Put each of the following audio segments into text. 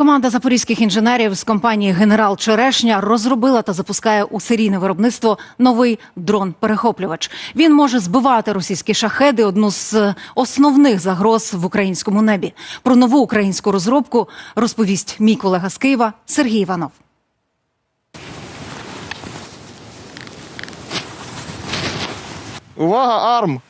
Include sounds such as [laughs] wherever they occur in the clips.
Команда запорізьких інженерів з компанії Генерал Черешня розробила та запускає у серійне виробництво новий дрон-перехоплювач. Він може збивати російські шахеди, одну з основних загроз в українському небі. Про нову українську розробку розповість мій колега з Києва Сергій Іванов. Увага, арм!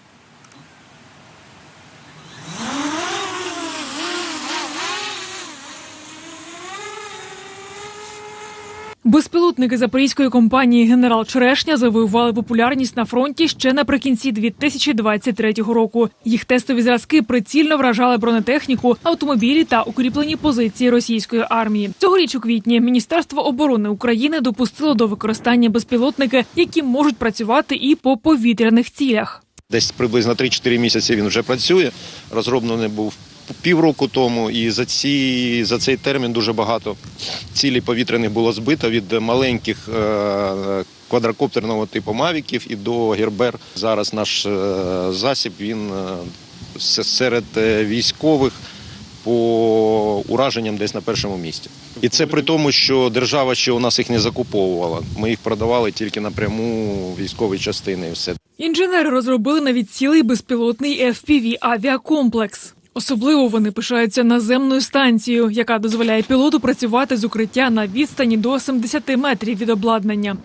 Безпілотники запорізької компанії Генерал Черешня завоювали популярність на фронті ще наприкінці 2023 року. Їх тестові зразки прицільно вражали бронетехніку, автомобілі та укріплені позиції російської армії. Цьогоріч у квітні Міністерство оборони України допустило до використання безпілотники, які можуть працювати і по повітряних цілях. Десь приблизно 3-4 місяці він вже працює. Розроблений був півроку тому, і за ці за цей термін дуже багато цілей повітряних було збито від маленьких е, квадрокоптерного типу мавіків і до гербер. Зараз наш е, засіб він е, серед військових по ураженням десь на першому місці. І це при тому, що держава ще у нас їх не закуповувала. Ми їх продавали тільки напряму військові частини. І все. Інженери розробили навіть цілий безпілотний fpv авіакомплекс. Особливо вони пишаються наземною станцією, яка дозволяє пілоту працювати з укриття на відстані до 70 метрів від обладнання.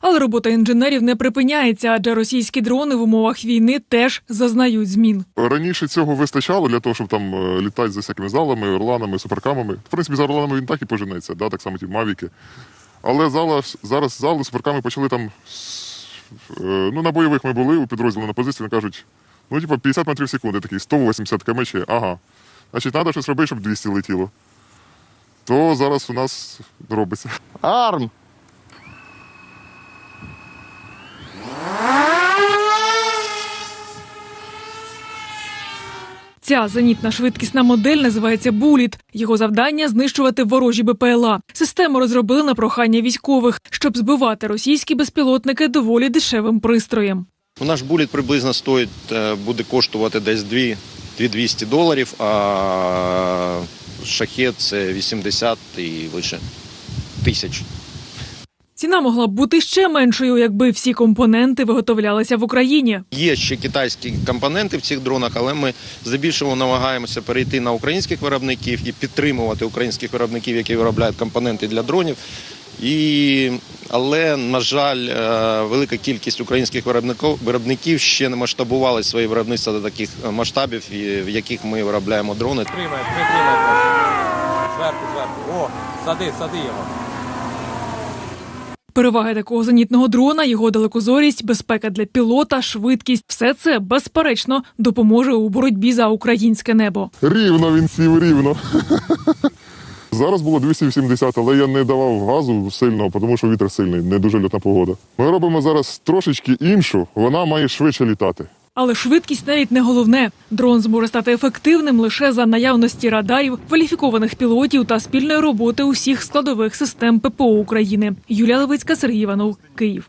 Але робота інженерів не припиняється, адже російські дрони в умовах війни теж зазнають змін. Раніше цього вистачало для того, щоб там е, літати за всякими залами, орланами, суперкамами. В принципі, за орланами він так і поженеться, да, так само ті мавіки. Але зараз, зараз зали суперками почали там. Е, Ну, на бойових ми були у підрозділі на позиції, вони кажуть, ну, типу, 50 метрів в секунду, такий 180 км, ага. Значить, треба щось робити, щоб 200 летіло. То зараз у нас робиться. Арм! Ця зенітна швидкісна модель називається Буліт. Його завдання знищувати ворожі БПЛА. Систему розробили на прохання військових, щоб збивати російські безпілотники доволі дешевим пристроєм. Ну, Наш буліт приблизно стоїть, е, буде коштувати десь 2 200 доларів, а шахет це 80 і вище тисяч. Ціна могла б бути ще меншою, якби всі компоненти виготовлялися в Україні. Є ще китайські компоненти в цих дронах, але ми здебільшого намагаємося перейти на українських виробників і підтримувати українських виробників, які виробляють компоненти для дронів. І, але, на жаль, е, велика кількість українських виробників, виробників ще не масштабували свої виробництва до таких масштабів, в яких ми виробляємо дрони. Тримай, притримай трохи. Зверху, зверху. О, сади, сади його. Переваги такого зенітного дрона, його далекозорість, безпека для пілота, швидкість все це безперечно допоможе у боротьбі за українське небо. Рівно він сів рівно. [laughs] Зараз було 280, але я не давав газу сильного, тому що вітер сильний, не дуже льотна погода. Ми робимо зараз трошечки іншу, вона має швидше літати. Але швидкість навіть не головне. Дрон зможе стати ефективним лише за наявності радарів, кваліфікованих пілотів та спільної роботи усіх складових систем ППО України. Юлія Левицька, Сергій Іванов, Київ.